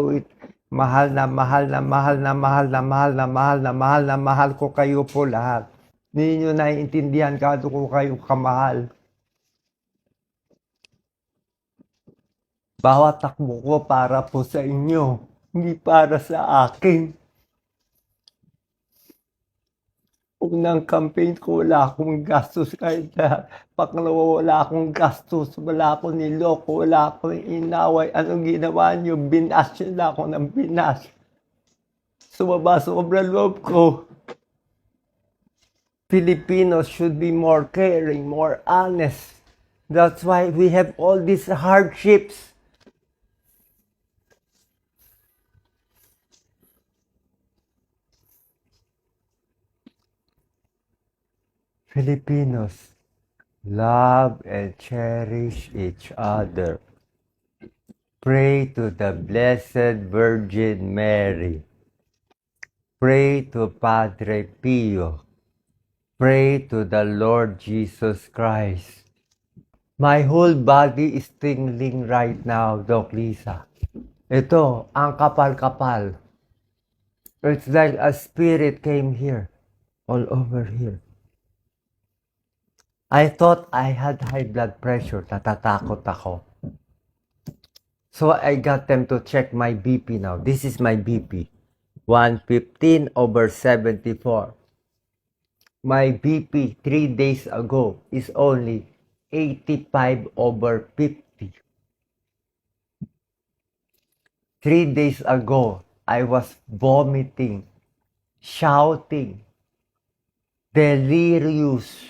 know it. Mahal na mahal na mahal na mahal na mahal na mahal na mahal na mahal ko kayo po lahat. Hindi nyo naiintindihan kado ko kayo kamahal. Bawat takbo ko para po sa inyo, hindi para sa akin. Unang campaign ko, wala akong gastos kahit na pangalawa, wala akong gastos, wala akong niloko, wala akong inaway. Anong ginawa niyo? Binas na ako ng binas. Sumaba sobra loob ko. Filipinos should be more caring, more honest. That's why we have all these hardships. Filipinos love and cherish each other. Pray to the Blessed Virgin Mary. Pray to Padre Pio. Pray to the Lord Jesus Christ. My whole body is tingling right now, Doc Lisa. Ito, ang kapal-kapal. It's like a spirit came here, all over here. I thought I had high blood pressure. Natatakot ako. So I got them to check my BP now. This is my BP. 115 over 74. My BP three days ago is only 85 over 50. Three days ago, I was vomiting, shouting, delirious.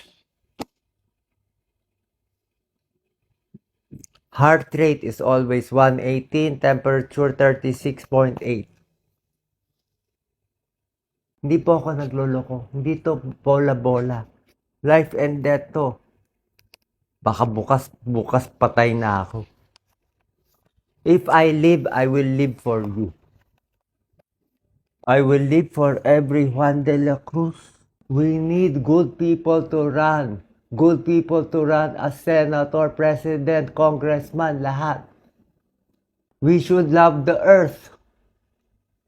Heart rate is always 118, temperature 36.8. Hindi po ako nagloloko. Hindi to bola-bola. Life and death to. Baka bukas, bukas patay na ako. If I live, I will live for you. I will live for every Juan de la Cruz. We need good people to run. Good people to run as senator, president, congressman, lahat. We should love the earth.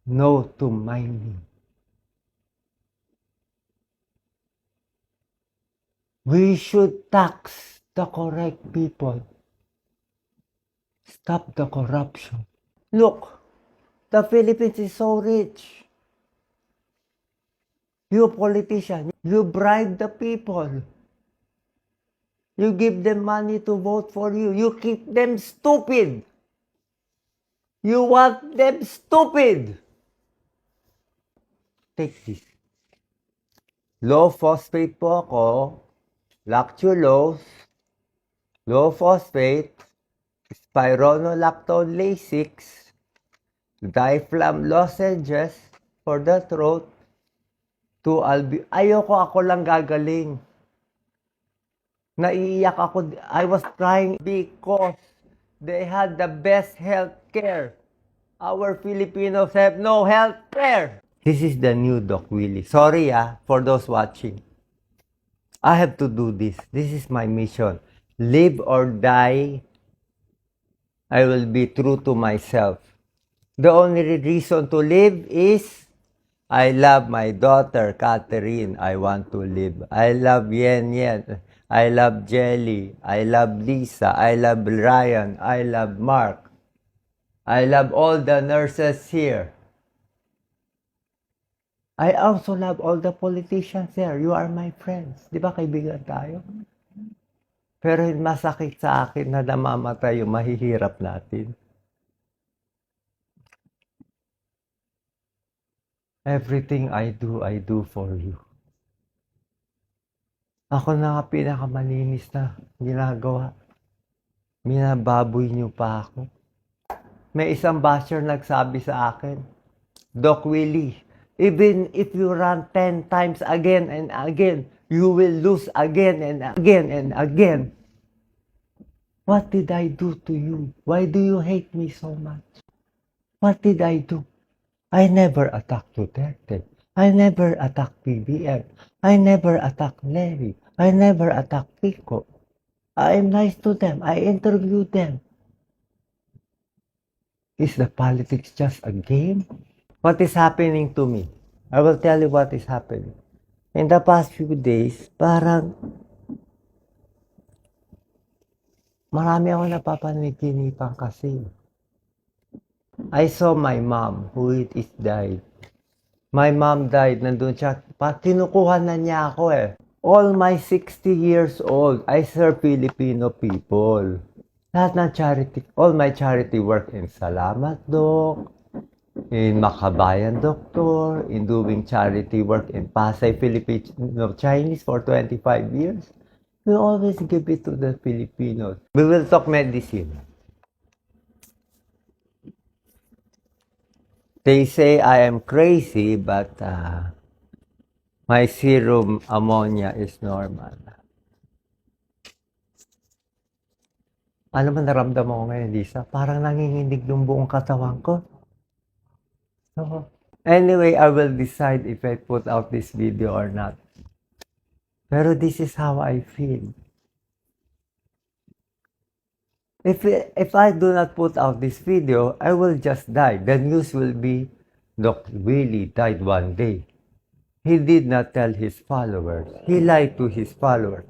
No to mining. We should tax the correct people. Stop the corruption. Look, the Philippines is so rich. You politician, you bribe the people. You give them money to vote for you. You keep them stupid. You want them stupid. Take this. Low phosphate po ako. Lactulose. Low phosphate. Spironolactone Lasix. Diflam lozenges for the throat. To albi... Ayoko ako lang gagaling. Naiiyak ako. I was crying because they had the best health care. Our Filipinos have no health care. This is the new Doc Willie. Sorry ah, for those watching. I have to do this. This is my mission. Live or die, I will be true to myself. The only reason to live is I love my daughter, Catherine. I want to live. I love Yen Yen. I love Jelly. I love Lisa. I love Ryan. I love Mark. I love all the nurses here. I also love all the politicians there. You are my friends. Di ba kaibigan tayo? Pero masakit sa akin na namamatay yung mahihirap natin. Everything I do, I do for you. Ako na nga pinakamalinis na ginagawa. Minababoy niyo pa ako. May isang basher nagsabi sa akin, Doc Willie, even if you run 10 times again and again, you will lose again and again and again. What did I do to you? Why do you hate me so much? What did I do? I never attacked Duterte. I never attacked BBM. I never attacked Larry. I never attacked Pico. I am nice to them. I interview them. Is the politics just a game? What is happening to me? I will tell you what is happening. In the past few days, parang marami ako napapanaginipan kasi. I saw my mom who is died. My mom died, nandun siya. Kinukuha na niya ako eh. All my 60 years old, I serve Filipino people. Lahat ng charity, all my charity work in Salamat Doc, in Makabayan Doctor, in doing charity work in Pasay Filipino Chinese for 25 years. We always give it to the Filipinos. We will talk medicine. They say I am crazy, but uh, my serum ammonia is normal. Ano ba naramdaman ko ngayon, Lisa? Parang nanginginig yung buong katawan ko. So, anyway, I will decide if I put out this video or not. Pero this is how I feel. If, if I do not put out this video, I will just die. The news will be, Dr. Willie died one day. He did not tell his followers. He lied to his followers.